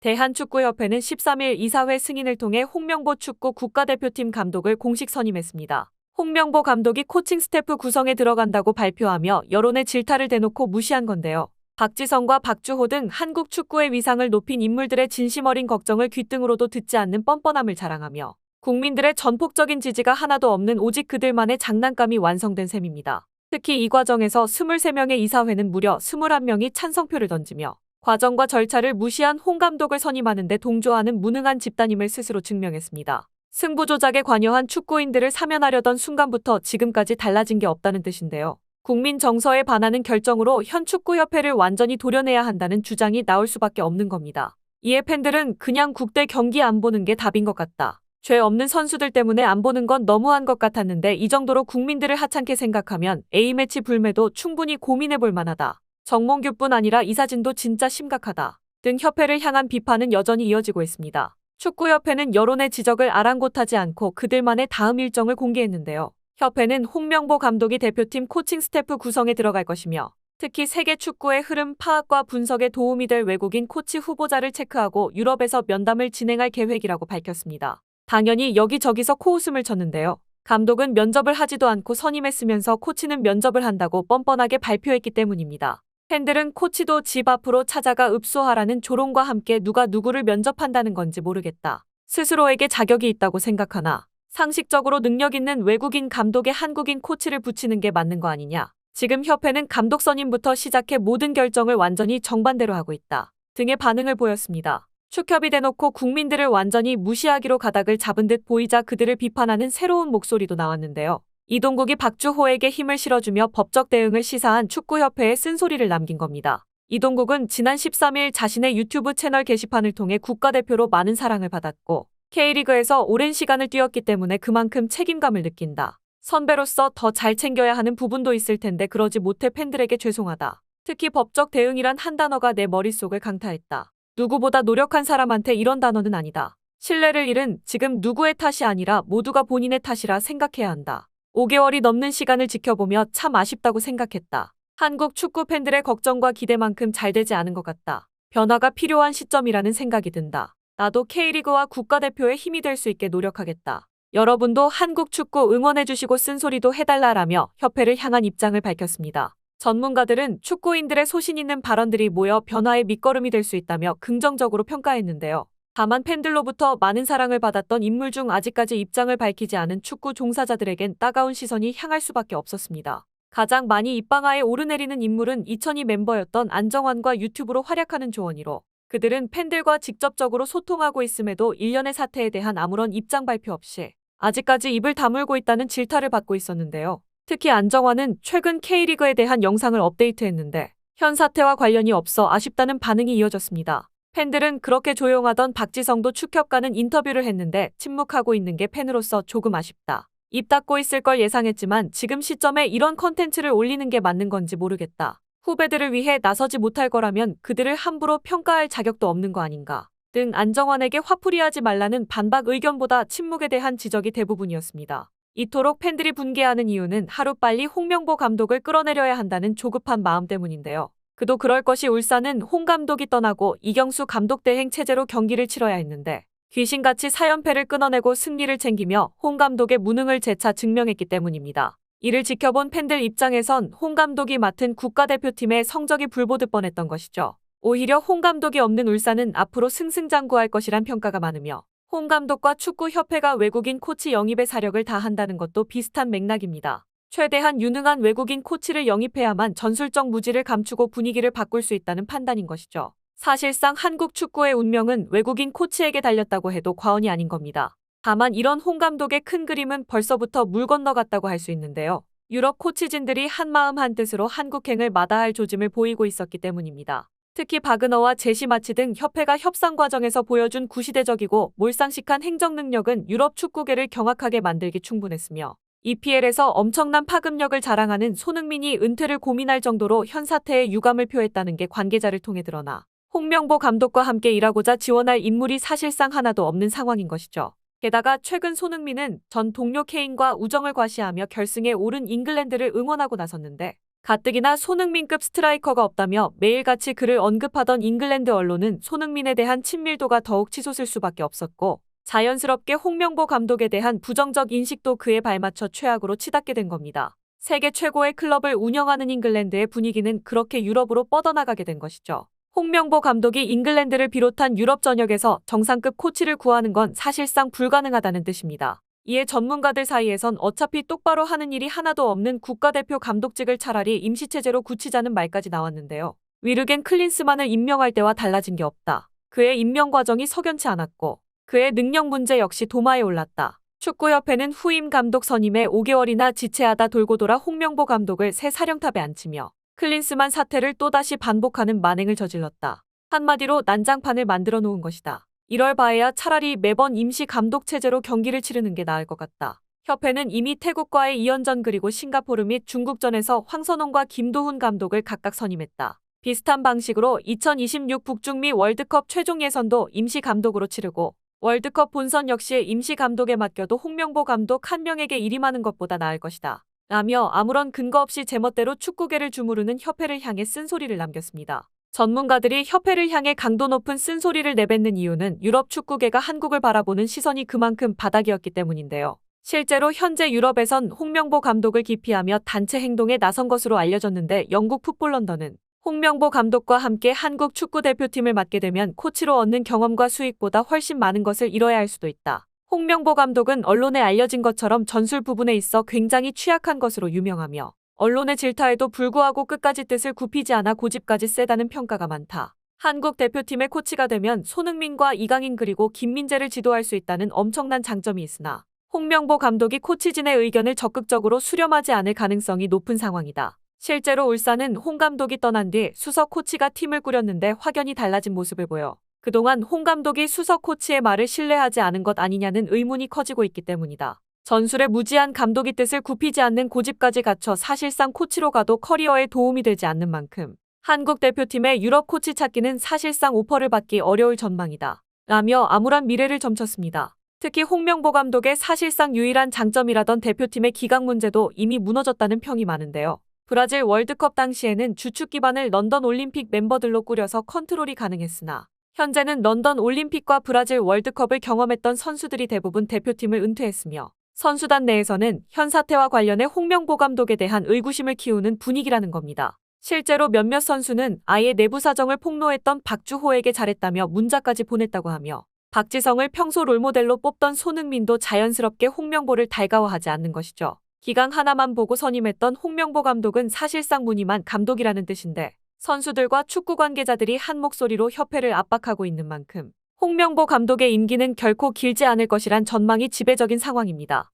대한축구협회는 13일 이사회 승인을 통해 홍명보 축구 국가대표팀 감독을 공식 선임했습니다. 홍명보 감독이 코칭 스태프 구성에 들어간다고 발표하며 여론의 질타를 대놓고 무시한 건데요. 박지성과 박주호 등 한국 축구의 위상을 높인 인물들의 진심 어린 걱정을 귓등으로도 듣지 않는 뻔뻔함을 자랑하며 국민들의 전폭적인 지지가 하나도 없는 오직 그들만의 장난감이 완성된 셈입니다. 특히 이 과정에서 23명의 이사회는 무려 21명이 찬성표를 던지며 과정과 절차를 무시한 홍 감독을 선임하는 데 동조하는 무능한 집단임을 스스로 증명했습니다. 승부 조작에 관여한 축구인들을 사면하려던 순간부터 지금까지 달라진 게 없다는 뜻인데요. 국민 정서에 반하는 결정으로 현 축구협회를 완전히 도려내야 한다는 주장이 나올 수밖에 없는 겁니다. 이에 팬들은 그냥 국대 경기 안 보는 게 답인 것 같다. 죄 없는 선수들 때문에 안 보는 건 너무한 것 같았는데 이 정도로 국민들을 하찮게 생각하면 A매치 불매도 충분히 고민해 볼 만하다. 정몽규뿐 아니라 이 사진도 진짜 심각하다. 등 협회를 향한 비판은 여전히 이어지고 있습니다. 축구협회는 여론의 지적을 아랑곳하지 않고 그들만의 다음 일정을 공개했는데요. 협회는 홍명보 감독이 대표팀 코칭 스태프 구성에 들어갈 것이며 특히 세계 축구의 흐름 파악과 분석에 도움이 될 외국인 코치 후보자를 체크하고 유럽에서 면담을 진행할 계획이라고 밝혔습니다. 당연히 여기저기서 코웃음을 쳤는데요. 감독은 면접을 하지도 않고 선임했으면서 코치는 면접을 한다고 뻔뻔하게 발표했기 때문입니다. 팬들은 코치도 집 앞으로 찾아가 읍소하라는 조롱과 함께 누가 누구를 면접한다는 건지 모르겠다. 스스로에게 자격이 있다고 생각하나 상식적으로 능력 있는 외국인 감독에 한국인 코치를 붙이는 게 맞는 거 아니냐. 지금 협회는 감독 선임부터 시작해 모든 결정을 완전히 정반대로 하고 있다. 등의 반응을 보였습니다. 축협이 대놓고 국민들을 완전히 무시하기로 가닥을 잡은 듯 보이자 그들을 비판하는 새로운 목소리도 나왔는데요. 이동국이 박주호에게 힘을 실어주며 법적 대응을 시사한 축구협회에 쓴소리를 남긴 겁니다. 이동국은 지난 13일 자신의 유튜브 채널 게시판을 통해 국가대표로 많은 사랑을 받았고 K리그에서 오랜 시간을 뛰었기 때문에 그만큼 책임감을 느낀다. 선배로서 더 잘 챙겨야 하는 부분도 있을 텐데 그러지 못해 팬들에게 죄송하다. 특히 법적 대응이란 한 단어가 내 머릿속을 강타했다. 누구보다 노력한 사람한테 이런 단어는 아니다. 신뢰를 잃은 지금 누구의 탓이 아니라 모두가 본인의 탓이라 생각해야 한다. 5개월이 넘는 시간을 지켜보며 참 아쉽다고 생각했다. 한국 축구 팬들의 걱정과 기대만큼 잘 되지 않은 것 같다. 변화가 필요한 시점이라는 생각이 든다. 나도 K리그와 국가대표의 힘이 될 수 있게 노력하겠다. 여러분도 한국 축구 응원해주시고 쓴소리도 해달라라며 협회를 향한 입장을 밝혔습니다. 전문가들은 축구인들의 소신 있는 발언들이 모여 변화의 밑거름이 될 수 있다며 긍정적으로 평가했는데요. 다만 팬들로부터 많은 사랑을 받았던 인물 중 아직까지 입장을 밝히지 않은 축구 종사자들에겐 따가운 시선이 향할 수밖에 없었습니다. 가장 많이 입방아에 오르내리는 인물은 2002 멤버였던 안정환과 유튜브로 활약하는 조원이로 그들은 팬들과 직접적으로 소통하고 있음에도 일련의 사태에 대한 아무런 입장 발표 없이 아직까지 입을 다물고 있다는 질타를 받고 있었는데요. 특히 안정환은 최근 K리그에 대한 영상을 업데이트했는데 현 사태와 관련이 없어 아쉽다는 반응이 이어졌습니다. 팬들은 그렇게 조용하던 박지성도 축협과는 인터뷰를 했는데 침묵하고 있는 게 팬으로서 조금 아쉽다. 입 닫고 있을 걸 예상했지만 지금 시점에 이런 컨텐츠를 올리는 게 맞는 건지 모르겠다. 후배들을 위해 나서지 못할 거라면 그들을 함부로 평가할 자격도 없는 거 아닌가. 등 안정환에게 화풀이하지 말라는 반박 의견보다 침묵에 대한 지적이 대부분이었습니다. 이토록 팬들이 분개하는 이유는 하루빨리 홍명보 감독을 끌어내려야 한다는 조급한 마음 때문인데요. 그도 그럴 것이 울산은 홍 감독이 떠나고 이경수 감독 대행 체제로 경기를 치러야 했는데 귀신같이 4연패를 끊어내고 승리를 챙기며 홍 감독의 무능을 재차 증명했기 때문입니다. 이를 지켜본 팬들 입장에선 홍 감독이 맡은 국가대표팀의 성적이 불보듯 뻔했던 것이죠. 오히려 홍 감독이 없는 울산은 앞으로 승승장구할 것이란 평가가 많으며 홍 감독과 축구협회가 외국인 코치 영입에 사력을 다한다는 것도 비슷한 맥락입니다. 최대한 유능한 외국인 코치를 영입해야만 전술적 무지를 감추고 분위기를 바꿀 수 있다는 판단인 것이죠. 사실상 한국 축구의 운명은 외국인 코치에게 달렸다고 해도 과언이 아닌 겁니다. 다만 이런 홍 감독의 큰 그림은 벌써부터 물 건너갔다고 할 수 있는데요. 유럽 코치진들이 한마음 한뜻으로 한국행을 마다할 조짐을 보이고 있었기 때문입니다. 특히 바그너와 제시 마치 등 협회가 협상 과정에서 보여준 구시대적이고 몰상식한 행정 능력은 유럽 축구계를 경악하게 만들기 충분했으며 EPL에서 엄청난 파급력을 자랑하는 손흥민이 은퇴를 고민할 정도로 현 사태에 유감을 표했다는 게 관계자를 통해 드러나 홍명보 감독과 함께 일하고자 지원할 인물이 사실상 하나도 없는 상황인 것이죠. 게다가 최근 손흥민은 전 동료 케인과 우정을 과시하며 결승에 오른 잉글랜드를 응원하고 나섰는데 가뜩이나 손흥민급 스트라이커가 없다며 매일같이 그를 언급하던 잉글랜드 언론은 손흥민에 대한 친밀도가 더욱 치솟을 수밖에 없었고 자연스럽게 홍명보 감독에 대한 부정적 인식도 그에 발맞춰 최악으로 치닫게 된 겁니다. 세계 최고의 클럽을 운영하는 잉글랜드의 분위기는 그렇게 유럽으로 뻗어나가게 된 것이죠. 홍명보 감독이 잉글랜드를 비롯한 유럽 전역에서 정상급 코치를 구하는 건 사실상 불가능하다는 뜻입니다. 이에 전문가들 사이에선 어차피 똑바로 하는 일이 하나도 없는 국가대표 감독직을 차라리 임시체제로 굳히자는 말까지 나왔는데요. 위르겐 클린스만을 임명할 때와 달라진 게 없다. 그의 임명 과정이 석연치 않았고 그의 능력 문제 역시 도마에 올랐다. 축구협회는 후임 감독 선임에 5개월이나 지체하다 돌고 돌아 홍명보 감독을 새 사령탑에 앉히며 클린스만 사태를 또다시 반복하는 만행을 저질렀다. 한마디로 난장판을 만들어 놓은 것이다. 이럴 바에야 차라리 매번 임시 감독 체제로 경기를 치르는 게 나을 것 같다. 협회는 이미 태국과의 2연전 그리고 싱가포르 및 중국전에서 황선홍과 김도훈 감독을 각각 선임했다. 비슷한 방식으로 2026 북중미 월드컵 최종 예선도 임시 감독으로 치르고 월드컵 본선 역시 임시 감독에 맡겨도 홍명보 감독 한 명에게 일임하는 것보다 나을 것이다. 라며 아무런 근거 없이 제멋대로 축구계를 주무르는 협회를 향해 쓴소리를 남겼습니다. 전문가들이 협회를 향해 강도 높은 쓴소리를 내뱉는 이유는 유럽 축구계가 한국을 바라보는 시선이 그만큼 바닥이었기 때문인데요. 실제로 현재 유럽에선 홍명보 감독을 기피하며 단체 행동에 나선 것으로 알려졌는데 영국 풋볼 런던은 홍명보 감독과 함께 한국 축구 대표팀을 맡게 되면 코치로 얻는 경험과 수익보다 훨씬 많은 것을 잃어야 할 수도 있다. 홍명보 감독은 언론에 알려진 것처럼 전술 부분에 있어 굉장히 취약한 것으로 유명하며 언론의 질타에도 불구하고 끝까지 뜻을 굽히지 않아 고집까지 세다는 평가가 많다. 한국 대표팀의 코치가 되면 손흥민과 이강인 그리고 김민재를 지도할 수 있다는 엄청난 장점이 있으나 홍명보 감독이 코치진의 의견을 적극적으로 수렴하지 않을 가능성이 높은 상황이다. 실제로 울산은 홍 감독이 떠난 뒤 수석 코치가 팀을 꾸렸는데 확연히 달라진 모습을 보여 그동안 홍 감독이 수석 코치의 말을 신뢰하지 않은 것 아니냐는 의문이 커지고 있기 때문이다. 전술에 무지한 감독이 뜻을 굽히지 않는 고집까지 갖춰 사실상 코치로 가도 커리어에 도움이 되지 않는 만큼 한국 대표팀의 유럽 코치 찾기는 사실상 오퍼를 받기 어려울 전망이다. 라며 암울한 미래를 점쳤습니다. 특히 홍명보 감독의 사실상 유일한 장점이라던 대표팀의 기강 문제도 이미 무너졌다는 평이 많은데요. 브라질 월드컵 당시에는 주축 기반을 런던 올림픽 멤버들로 꾸려서 컨트롤이 가능했으나 현재는 런던 올림픽과 브라질 월드컵을 경험했던 선수들이 대부분 대표팀을 은퇴했으며 선수단 내에서는 현 사태와 관련해 홍명보 감독에 대한 의구심을 키우는 분위기라는 겁니다. 실제로 몇몇 선수는 아예 내부 사정을 폭로했던 박주호에게 잘했다며 문자까지 보냈다고 하며 박지성을 평소 롤모델로 뽑던 손흥민도 자연스럽게 홍명보를 달가워하지 않는 것이죠. 기강 하나만 보고 선임했던 홍명보 감독은 사실상 무늬만 감독이라는 뜻인데 선수들과 축구 관계자들이 한 목소리로 협회를 압박하고 있는 만큼 홍명보 감독의 임기는 결코 길지 않을 것이란 전망이 지배적인 상황입니다.